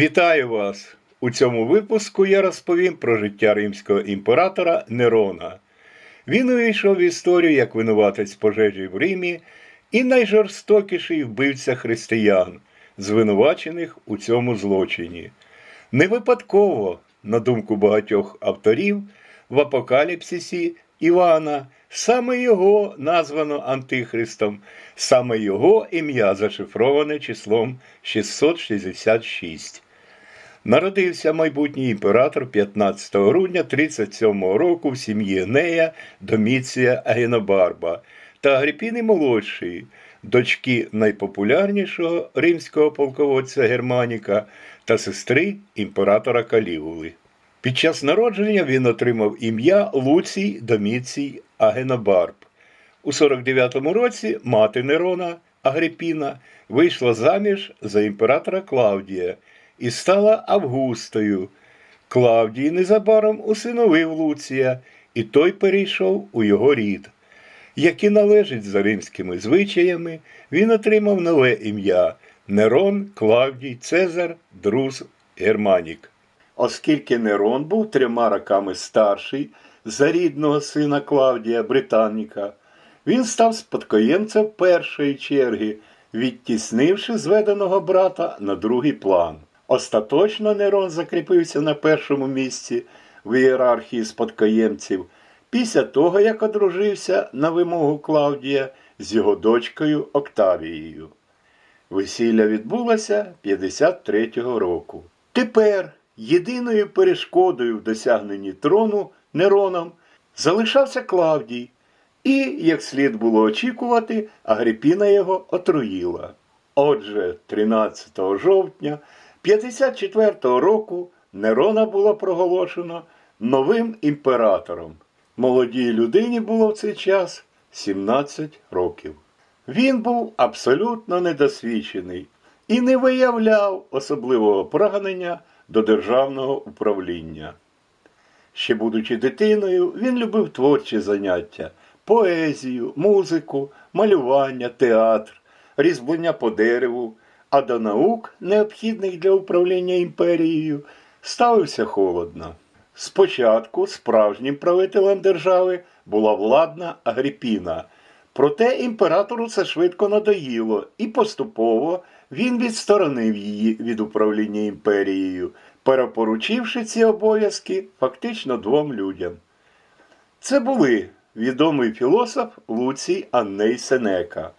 Вітаю вас! У цьому випуску я розповім про життя римського імператора Нерона. Він увійшов в історію як винуватець пожежі в Римі і найжорстокіший вбивця християн, звинувачених у цьому злочині. Не випадково, на думку багатьох авторів, в апокаліпсисі Івана саме його названо Антихристом, саме його ім'я зашифроване числом 666. Народився майбутній імператор 15 грудня 37 року в сім'ї Енея Доміція Агенобарба та Агріпіни молодшої, дочки найпопулярнішого римського полководця Германіка та сестри імператора Калігули. Під час народження він отримав ім'я Луцій Доміцій Агенобарб. У 49-му році мати Нерона Агрипіна вийшла заміж за імператора Клавдія і стала Августою. Клавдій незабаром усиновив Луція, і той перейшов у його рід. Як і належить за римськими звичаями, він отримав нове ім'я Нерон Клавдій Цезар Друз Германік. Оскільки Нерон був трьома роками старший за рідного сина Клавдія Британніка, він став спадкоємцем першої черги, відтіснивши зведеного брата на другий план. Остаточно Нерон закріпився на першому місці в ієрархії спадкоємців після того, як одружився на вимогу Клавдія з його дочкою Октавією. Весілля відбулося 53-го року. Тепер єдиною перешкодою в досягненні трону Нероном залишався Клавдій, і, як слід було очікувати, Агрипіна його отруїла. Отже, 13 жовтня 54-го року Нерона було проголошено новим імператором. Молодій людині було в цей час 17 років. Він був абсолютно недосвідчений і не виявляв особливого прагнення до державного управління. Ще будучи дитиною, він любив творчі заняття, поезію, музику, малювання, театр, різьблення по дереву, а до наук, необхідних для управління імперією, ставився холодно. Спочатку справжнім правителем держави була владна Агріпіна, проте імператору це швидко надоїло, і поступово він відсторонив її від управління імперією, перепоручивши ці обов'язки фактично двом людям. Це були відомий філософ Луцій Анней Сенека,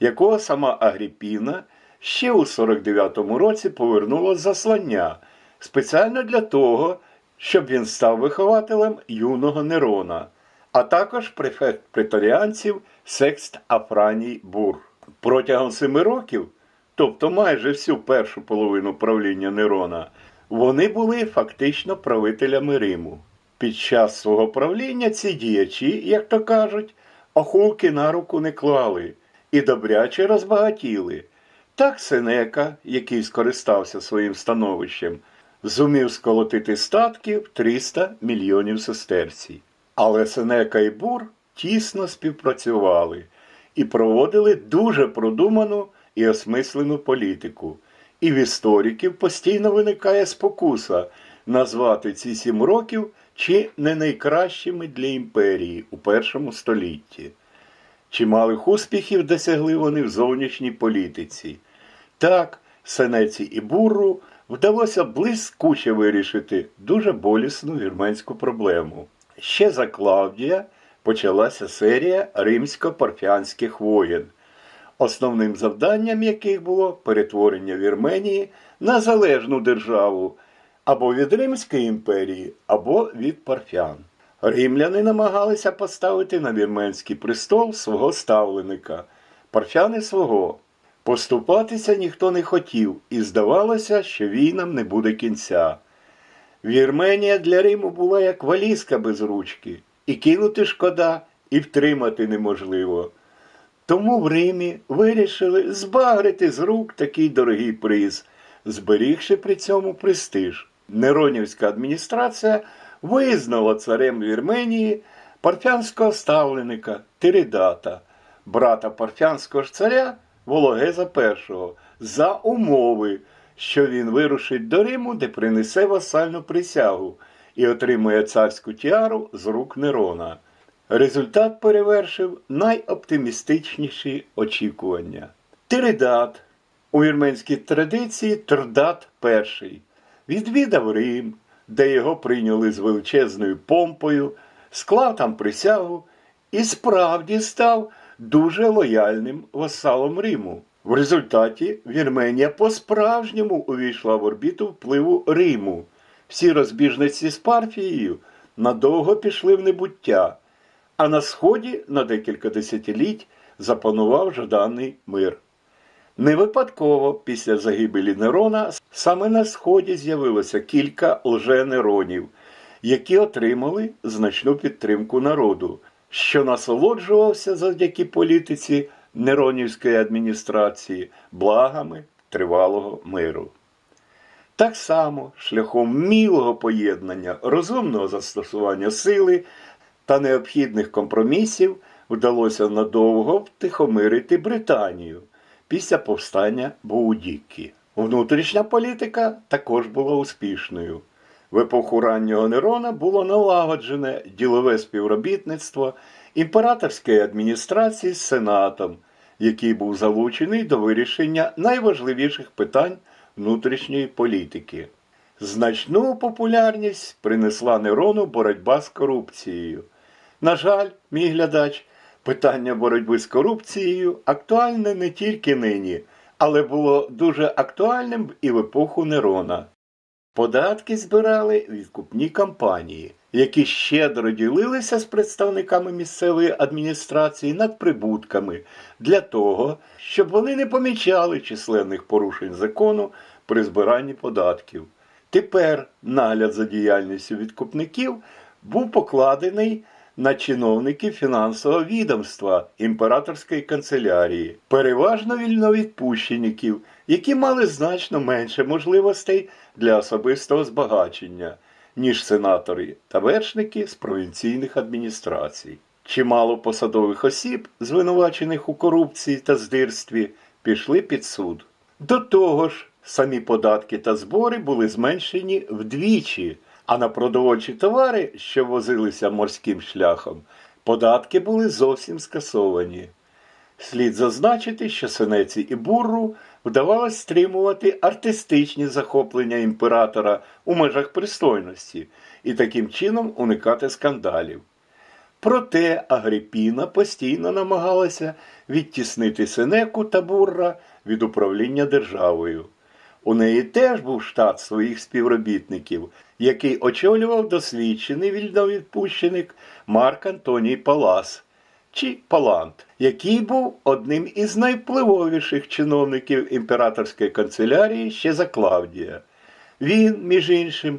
якого сама Агріпіна ще у 49-му році повернула з заслання спеціально для того, щоб він став вихователем юного Нерона, а також префект претаріанців Секст Афраній Бур. Протягом семи років, тобто майже всю першу половину правління Нерона, вони були фактично правителями Риму. Під час свого правління ці діячі, як то кажуть, охулки на руку не клали і добряче розбагатіли. Так Сенека, який скористався своїм становищем, зумів сколотити статки в 300 мільйонів сестерцій. Але Сенека і Бур тісно співпрацювали і проводили дуже продуману і осмислену політику. І в істориків постійно виникає спокуса назвати ці сім років чи не найкращими для імперії у першому столітті. Чималих успіхів досягли вони в зовнішній політиці. Так, Сенеці і Бурру вдалося блискуче вирішити дуже болісну вірменську проблему. Ще за Клавдія почалася серія римсько-парфянських воєн, основним завданням яких було перетворення Вірменії на залежну державу або від Римської імперії, або від парфян. Римляни намагалися поставити на вірменський престол свого ставленика, парфяни свого. Поступатися ніхто не хотів, і здавалося, що війнам не буде кінця. Вірменія для Риму була як валізка без ручки, і кинути шкода, і втримати неможливо. Тому в Римі вирішили збагрити з рук такий дорогий приз, зберігши при цьому престиж. Неронівська адміністрація визнала царем Вірменії парфянського ставленика Тиридата, брата парфянського ж царя Вологеза І, за умови, що він вирушить до Риму, де принесе васальну присягу і отримує царську тіару з рук Нерона. Результат перевершив найоптимістичніші очікування. Тиридат у вірменській традиції Трдат І відвідав Рим, де його прийняли з величезною помпою, склав там присягу і справді став дуже лояльним васалом Риму. В результаті Вірменія по-справжньому увійшла в орбіту впливу Риму. Всі розбіжниці з Парфією надовго пішли в небуття, а на сході на декілька десятиліть запанував жаданий мир. Не випадково після загибелі Нерона саме на сході з'явилося кілька лженеронів, які отримали значну підтримку народу, що насолоджувався завдяки політиці Неронівської адміністрації благами тривалого миру. Так само шляхом мілого поєднання розумного застосування сили та необхідних компромісів вдалося надовго втихомирити Британію після повстання Боудіккі. Внутрішня політика також була успішною. В епоху раннього Нерона було налагоджене ділове співробітництво імператорської адміністрації з сенатом, який був залучений до вирішення найважливіших питань внутрішньої політики. Значну популярність принесла Нерону боротьба з корупцією. На жаль, мій глядач, питання боротьби з корупцією актуальне не тільки нині, але було дуже актуальним і в епоху Нерона. Податки збирали відкупні кампанії, які щедро ділилися з представниками місцевої адміністрації над прибутками для того, щоб вони не помічали численних порушень закону при збиранні податків. Тепер нагляд за діяльністю відкупників був покладений на чиновників фінансового відомства імператорської канцелярії, переважно вільновідпущеників, які мали значно менше можливостей для особистого збагачення, ніж сенатори та вершники з провінційних адміністрацій. Чимало посадових осіб, звинувачених у корупції та здирстві, пішли під суд. До того ж, самі податки та збори були зменшені вдвічі, а на продовольчі товари, що возилися морським шляхом, податки були зовсім скасовані. Слід зазначити, що Сенеці і Бурру вдавалось стримувати артистичні захоплення імператора у межах пристойності і таким чином уникати скандалів. Проте Агрипіна постійно намагалася відтіснити Сенеку та Бурра від управління державою. У неї теж був штат своїх співробітників, який очолював досвідчений вільновідпущеник Марк Антоній Палас чи Палант, який був одним із найвпливовіших чиновників імператорської канцелярії ще за Клавдія. Він, між іншим,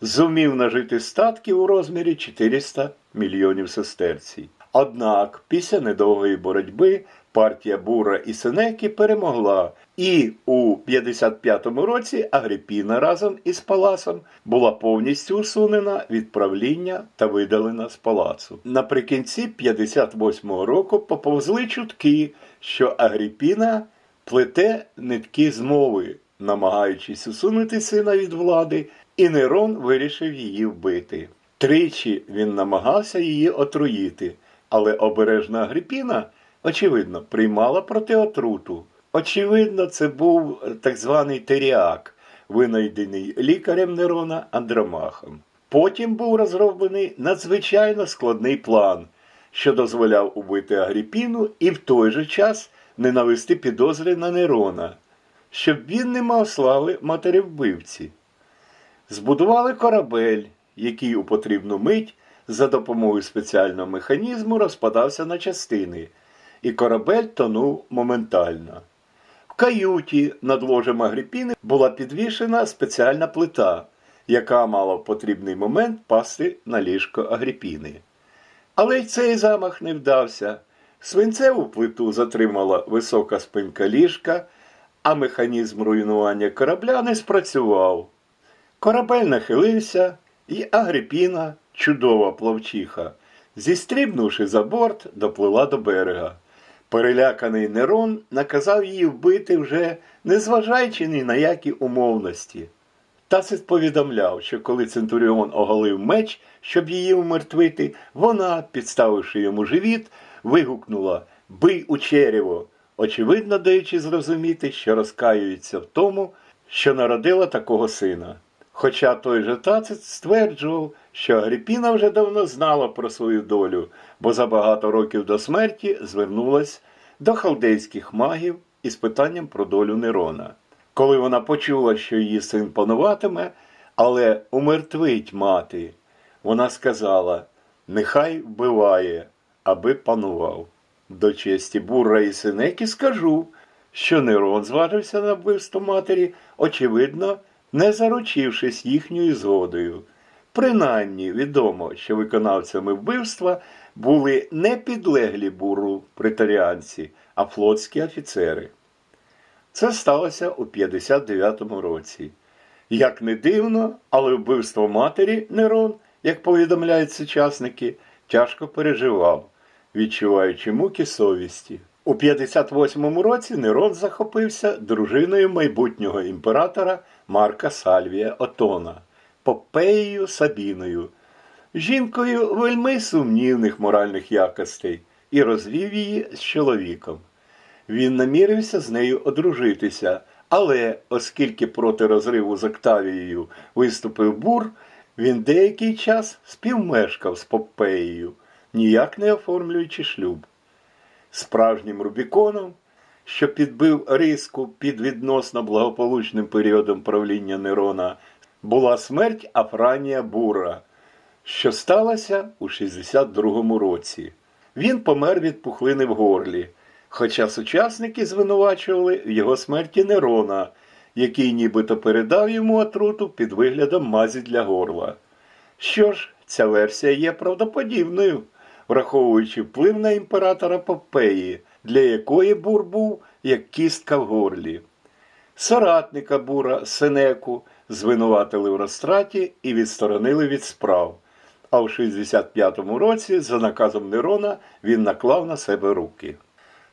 зумів нажити статки у розмірі 400 мільйонів сестерцій. Однак після недовгої боротьби партія Бура і Сенеки перемогла, і у 55-му році Агрипіна разом із палацом була повністю усунена від правління та видалена з палацу. Наприкінці 58-го року поповзли чутки, що Агрипіна плете нитки змови, намагаючись усунути сина від влади, і Нерон вирішив її вбити. Тричі він намагався її отруїти, але обережна Агрипіна, очевидно, приймала проти отруту. Очевидно, це був так званий теріак, винайдений лікарем Нерона Андромахом. Потім був розроблений надзвичайно складний план, що дозволяв убити Агріпіну і в той же час не навести підозри на Нерона, щоб він не мав слави матері вбивці. Збудували корабель, який у потрібну мить за допомогою спеціального механізму розпадався на частини, і корабель тонув моментально. В каюті над ложем Агріпіни була підвішена спеціальна плита, яка мала в потрібний момент пасти на ліжко Агріпіни. Але й цей замах не вдався. Свинцеву плиту затримала висока спинка ліжка, а механізм руйнування корабля не спрацював. Корабель нахилився, і Агрипіна, чудова плавчиха, зістрібнувши за борт, доплила до берега. Переляканий Нерон наказав її вбити вже, незважаючи ні на які умовності. Тацит повідомляв, що коли Центуріон оголив меч, щоб її умертвити, вона, підставивши йому живіт, вигукнула Бий у черево, очевидно даючи зрозуміти, що розкаюється в тому, що народила такого сина. Хоча той же Тацит стверджував, що Агріпіна вже давно знала про свою долю, бо за багато років до смерті звернулась до халдейських магів із питанням про долю Нерона. Коли вона почула, що її син пануватиме, але умертвить мати, вона сказала: Нехай вбиває, аби панував. До честі Бурра і Синеки скажу, що Нерон зважився на вбивство матері, очевидно, не заручившись їхньою згодою. Принаймні відомо, що виконавцями вбивства були не підлеглі буру претаріанці, а флотські офіцери. Це сталося у 59-му році. Як не дивно, але вбивство матері Нерон, як повідомляють сучасники, тяжко переживав, відчуваючи муки совісті. У 58-му році Нерон захопився дружиною майбутнього імператора Марка Сальвія Отона, Попеєю Сабіною, жінкою вельми сумнівних моральних якостей, і розвів її з чоловіком. Він намірився з нею одружитися, але оскільки проти розриву з Октавією виступив бур, він деякий час співмешкав з Попеєю, ніяк не оформлюючи шлюб. Справжнім Рубіконом, що підбив риску під відносно благополучним періодом правління Нерона, була смерть Афранія Бура, що сталося у 62-му році. Він помер від пухлини в горлі, хоча сучасники звинувачували в його смерті Нерона, який нібито передав йому отруту під виглядом мазі для горла. Що ж, ця версія є правдоподібною, враховуючи вплив на імператора Попеї, для якої бур був як кістка в горлі. Соратника бура Сенеку звинуватили в розтраті і відсторонили від справ. А в 65-му році, за наказом Нерона, він наклав на себе руки.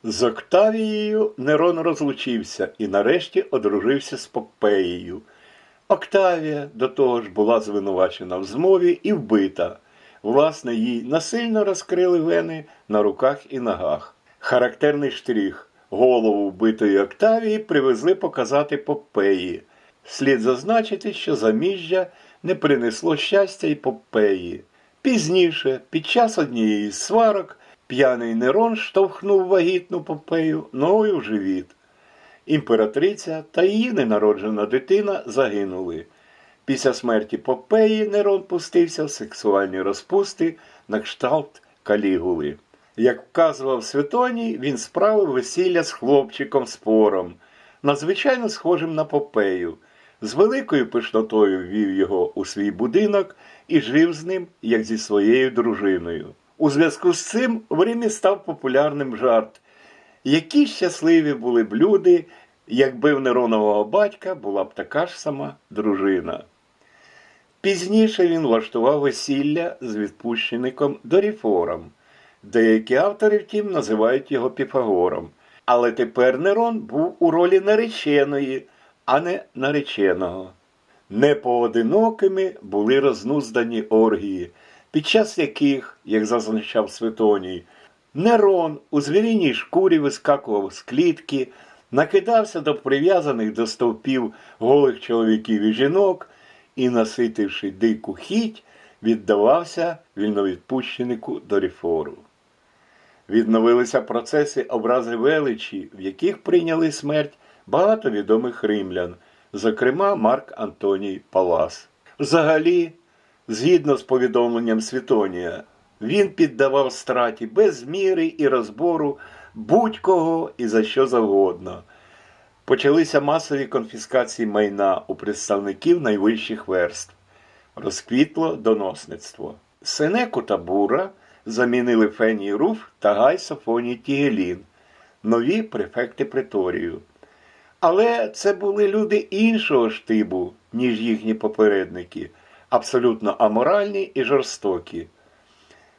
З Октавією Нерон розлучився і нарешті одружився з Попеєю. Октавія до того ж була звинувачена в змові і вбита. Власне, їй насильно розкрили вени на руках і ногах. Характерний штрих голову вбитої Октавії привезли показати Попеї. Слід зазначити, що заміжжя не принесло щастя й Попеї. Пізніше, під час однієї з сварок, п'яний Нерон штовхнув вагітну Попею ногою в живіт. Імператриця та її ненароджена дитина загинули. Після смерті Попеї Нерон пустився в сексуальні розпусти на кшталт калігули. Як вказував Святоній, він справив весілля з хлопчиком спором, надзвичайно схожим на Попею. З великою пишнотою ввів його у свій будинок і жив з ним, як зі своєю дружиною. У зв'язку з цим в Римі став популярним жарт. Які щасливі були б люди, якби в Неронового батька була б така ж сама дружина. Пізніше він влаштував весілля з відпущеником Доріфором. Деякі автори, втім, називають його Піфагором. Але тепер Нерон був у ролі нареченої, а не нареченого. Непоодинокими були рознуздані оргії, під час яких, як зазначав Светоній, Нерон у звіріній шкурі вискакував з клітки, накидався до прив'язаних до стовпів голих чоловіків і жінок і, наситивши дику хіть, віддавався вільновідпущенику Доріфору. Відновилися процеси образи величі, в яких прийняли смерть багато відомих римлян, зокрема Марк Антоній Палас. Взагалі, згідно з повідомленням Світонія, він піддавав страті без міри і розбору будь-кого і за що завгодно. Почалися масові конфіскації майна у представників найвищих верств. Розквітло доносництво. Сенеку та Бура замінили Феній Руф та Гай Сафоній Тігелін, нові префекти Преторію. Але це були люди іншого штибу, ніж їхні попередники, абсолютно аморальні і жорстокі.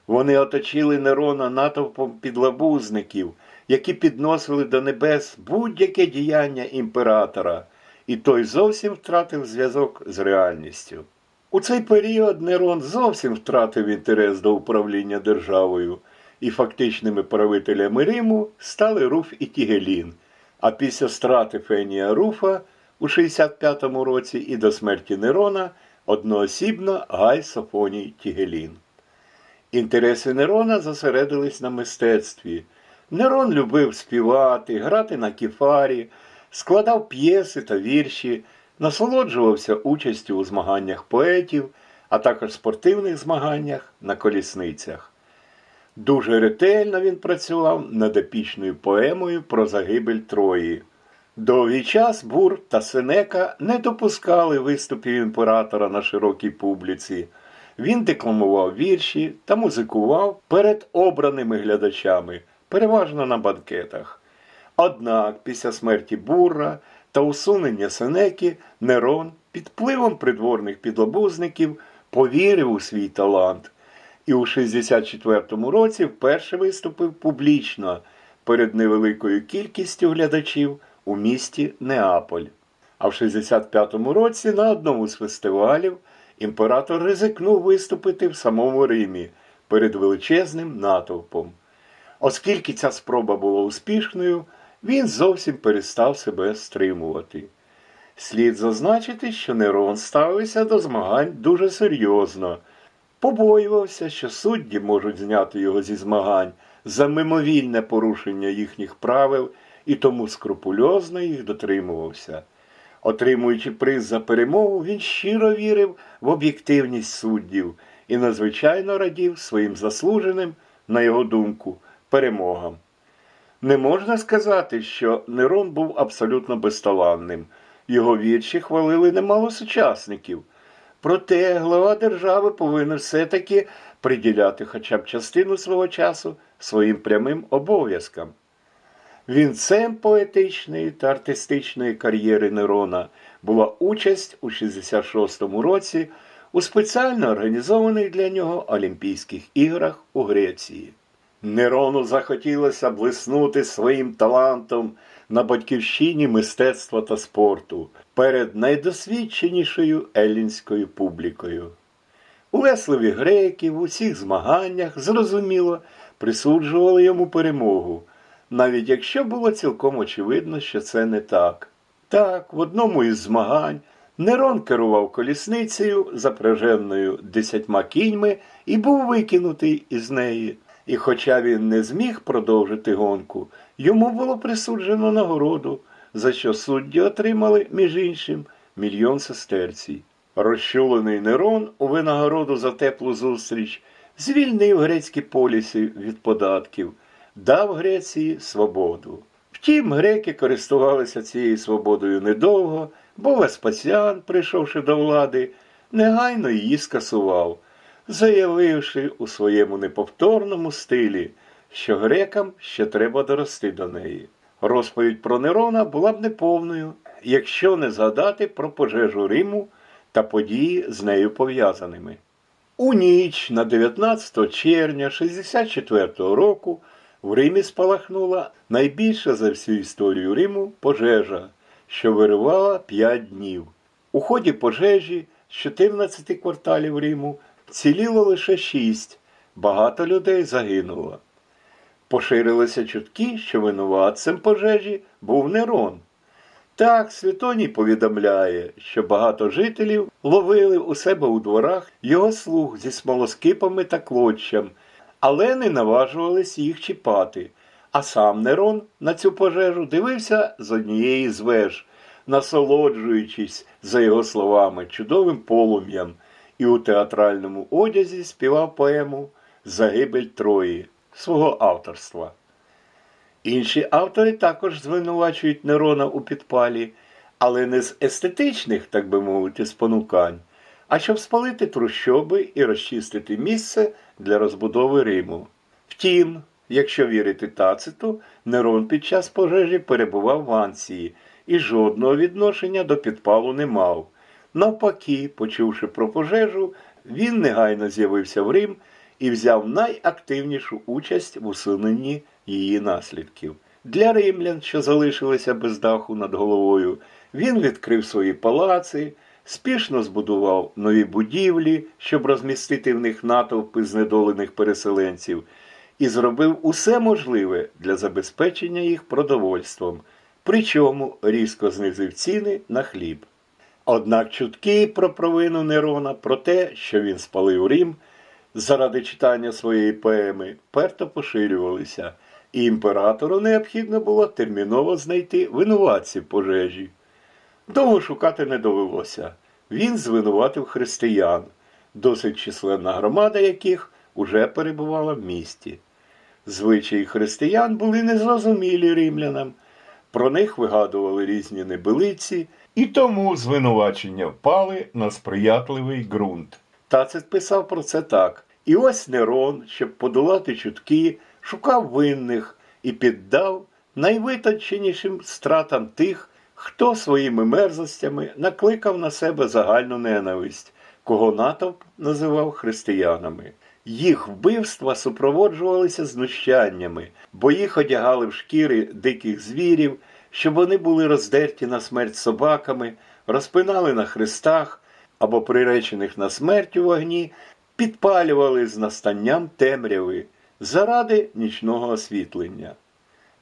Вони оточили Нерона натовпом підлабузників, які підносили до небес будь-яке діяння імператора, і той зовсім втратив зв'язок з реальністю. У цей період Нерон зовсім втратив інтерес до управління державою, і фактичними правителями Риму стали Руф і Тігелін. А після страти Фенія Руфа у 65-му році і до смерті Нерона одноосібно Гай Софоній Тігелін. Інтереси Нерона зосередились на мистецтві. Нерон любив співати, грати на кефарі, складав п'єси та вірші, насолоджувався участю у змаганнях поетів, а також спортивних змаганнях на колісницях. Дуже ретельно він працював над епічною поемою про загибель Трої. Довгий час Бур та Сенека не допускали виступів імператора на широкій публіці. Він декламував вірші та музикував перед обраними глядачами, переважно на банкетах. Однак після смерті Бурра та усунення Сенеки Нерон під впливом придворних підлабузників повірив у свій талант і у 64-му році вперше виступив публічно перед невеликою кількістю глядачів у місті Неаполь. А в 65-му році на одному з фестивалів імператор ризикнув виступити в самому Римі перед величезним натовпом. Оскільки ця спроба була успішною, він зовсім перестав себе стримувати. Слід зазначити, що Нерон ставився до змагань дуже серйозно, побоювався, що судді можуть зняти його зі змагань за мимовільне порушення їхніх правил і тому скрупульозно їх дотримувався. Отримуючи приз за перемогу, він щиро вірив в об'єктивність суддів і надзвичайно радів своїм заслуженим, на його думку, перемогам. Не можна сказати, що Нерон був абсолютно безталанним. Його вірші хвалили немало сучасників. Проте глава держави повинен все-таки приділяти хоча б частину свого часу своїм прямим обов'язкам. Вінцем поетичної та артистичної кар'єри Нерона була участь у 66-му році у спеціально організованих для нього Олімпійських іграх у Греції. Нерону захотілося блиснути своїм талантом на батьківщині мистецтва та спорту перед найдосвідченішою еллінською публікою. У Улесливі греки в усіх змаганнях, зрозуміло, присуджували йому перемогу, навіть якщо було цілком очевидно, що це не так. Так, в одному із змагань Нерон керував колісницею, запряженою десятьма кіньми, і був викинутий із неї. І хоча він не зміг продовжити гонку, йому було присуджено нагороду, за що судді отримали, між іншим, мільйон сестерцій. Розчулений Нерон у винагороду за теплу зустріч звільнив грецькі поліси від податків, дав Греції свободу. Втім, греки користувалися цією свободою недовго, бо Веспасіан, прийшовши до влади, негайно її скасував, заявивши у своєму неповторному стилі, що грекам ще треба дорости до неї. Розповідь про Нерона була б неповною, якщо не згадати про пожежу Риму та події з нею пов'язаними. У ніч на 19 червня 64 року в Римі спалахнула найбільша за всю історію Риму пожежа, що виривала 5 днів. У ході пожежі з 14 кварталів Риму ціліло лише 6, багато людей загинуло. Поширилися чутки, що винуватцем пожежі був Нерон. Так, Святоній повідомляє, що багато жителів ловили у себе у дворах його слуг зі смолоскипами та клоччям, але не наважувались їх чіпати. А сам Нерон на цю пожежу дивився з однієї з веж, насолоджуючись, за його словами, чудовим полум'ям, і у театральному одязі співав поему Загибель Трої свого авторства. Інші автори також звинувачують Нерона у підпалі, але не з естетичних, так би мовити, спонукань, а щоб спалити трущоби і розчистити місце для розбудови Риму. Втім, якщо вірити Тациту, Нерон під час пожежі перебував в Анції і жодного відношення до підпалу не мав. Навпаки, почувши про пожежу, він негайно з'явився в Рим і взяв найактивнішу участь в усуненні її наслідків. Для римлян, що залишилися без даху над головою, він відкрив свої палаци, спішно збудував нові будівлі, щоб розмістити в них натовпи знедолених переселенців, і зробив усе можливе для забезпечення їх продовольством, причому різко знизив ціни на хліб. Однак чутки про провину Нерона, про те, що він спалив Рим заради читання своєї поеми, перто поширювалися, і імператору необхідно було терміново знайти винуватців пожежі. Довго шукати не довелося. Він звинуватив християн, досить численна громада яких уже перебувала в місті. Звичаї християн були незрозумілі римлянам, про них вигадували різні небилиці, і тому звинувачення впали на сприятливий ґрунт. Тацит писав про це так. І ось Нерон, щоб подолати чутки, шукав винних і піддав найвитонченішим стратам тих, хто своїми мерзостями накликав на себе загальну ненависть, кого натовп називав християнами. Їх вбивства супроводжувалися знущаннями, бо їх одягали в шкіри диких звірів, щоб вони були роздерті на смерть собаками, розпинали на хрестах або приречених на смерть у вогні, підпалювали з настанням темряви заради нічного освітлення.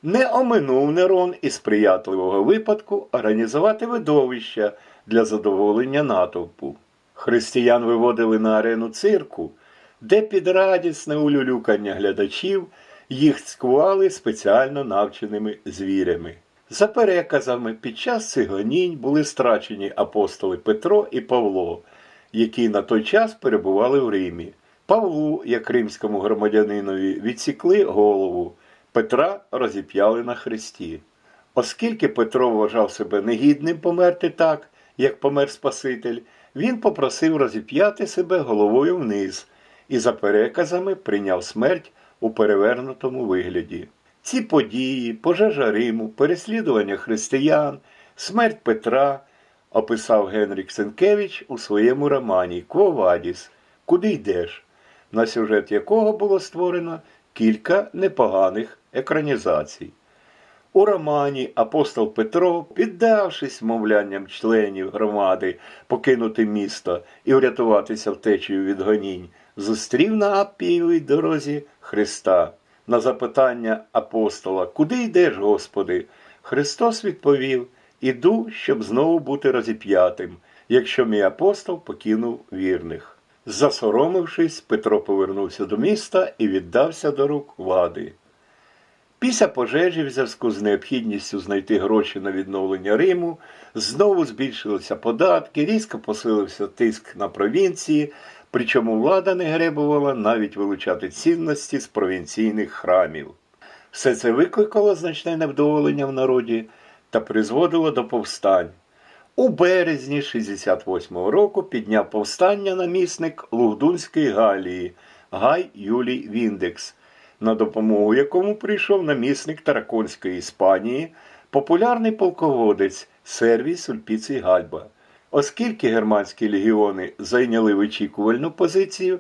Не оминув Нерон із сприятливого випадку організувати видовища для задоволення натовпу. Християн виводили на арену цирку, де під радісне улюлюкання глядачів їх цькували спеціально навченими звірями. За переказами, під час цих гонінь були страчені апостоли Петро і Павло, які на той час перебували в Римі. Павлу, як римському громадянинові, відсікли голову, Петра розіп'яли на хресті. Оскільки Петро вважав себе негідним померти так, як помер Спаситель, він попросив розіп'яти себе головою вниз і за переказами прийняв смерть у перевернутому вигляді. Ці події, пожежа Риму, переслідування християн, смерть Петра описав Генрік Сенкевич у своєму романі Квовадіс Куди йдеш? на сюжет якого було створено кілька непоганих екранізацій. У романі апостол Петро, піддавшись мовлянням членів громади покинути місто і врятуватися втечею від гонінь, зустрів на Аппієвій дорозі Христа. На запитання апостола Куди йдеш, Господи? Христос відповів Іду, щоб знову бути розіп'ятим, якщо мій апостол покинув вірних. Засоромившись, Петро повернувся до міста і віддався до рук влади. Після пожежі, в зв'язку з необхідністю знайти гроші на відновлення Риму, знову збільшилися податки, різко посилився тиск на провінції, причому влада не гребувала навіть вилучати цінності з провінційних храмів. Все це викликало значне невдоволення в народі та призводило до повстань. У березні 68-го року підняв повстання намісник Лугдунської Галії Гай Юлій Віндекс, на допомогу якому прийшов намісник Тараконської Іспанії, популярний полководець Сервій Сульпіцій Гальба. Оскільки германські легіони зайняли вичікувальну позицію,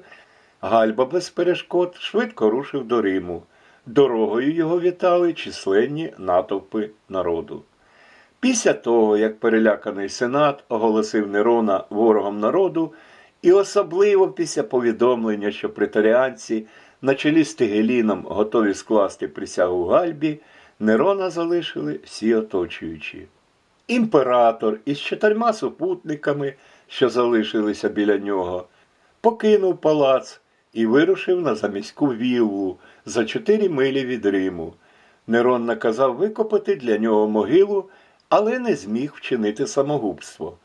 Гальба без перешкод швидко рушив до Риму. Дорогою його вітали численні натовпи народу. Після того, як переляканий сенат оголосив Нерона ворогом народу, і особливо після повідомлення, що претаріанці на чолі з Тигеліном готові скласти присягу Гальбі, Нерона залишили всі оточуючі. Імператор із чотирма супутниками, що залишилися біля нього, покинув палац і вирушив на заміську віллу за чотири милі від Риму. Нерон наказав викопати для нього могилу, але не зміг вчинити самогубство.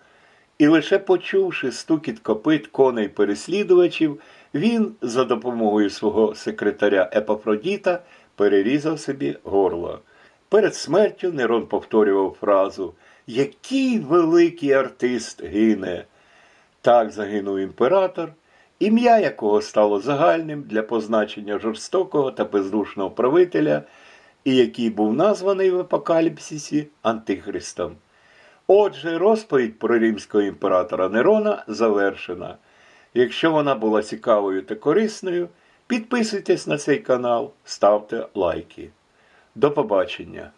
І лише почувши стукіт копит коней переслідувачів, він за допомогою свого секретаря Епафродіта перерізав собі горло. Перед смертю Нерон повторював фразу Який великий артист гине. Так загинув імператор, ім'я якого стало загальним для позначення жорстокого та бездушного правителя, і який був названий в апокаліпсисі Антихристом. Отже, розповідь про римського імператора Нерона завершена. Якщо вона була цікавою та корисною, підписуйтесь на цей канал, ставте лайки. До побачення.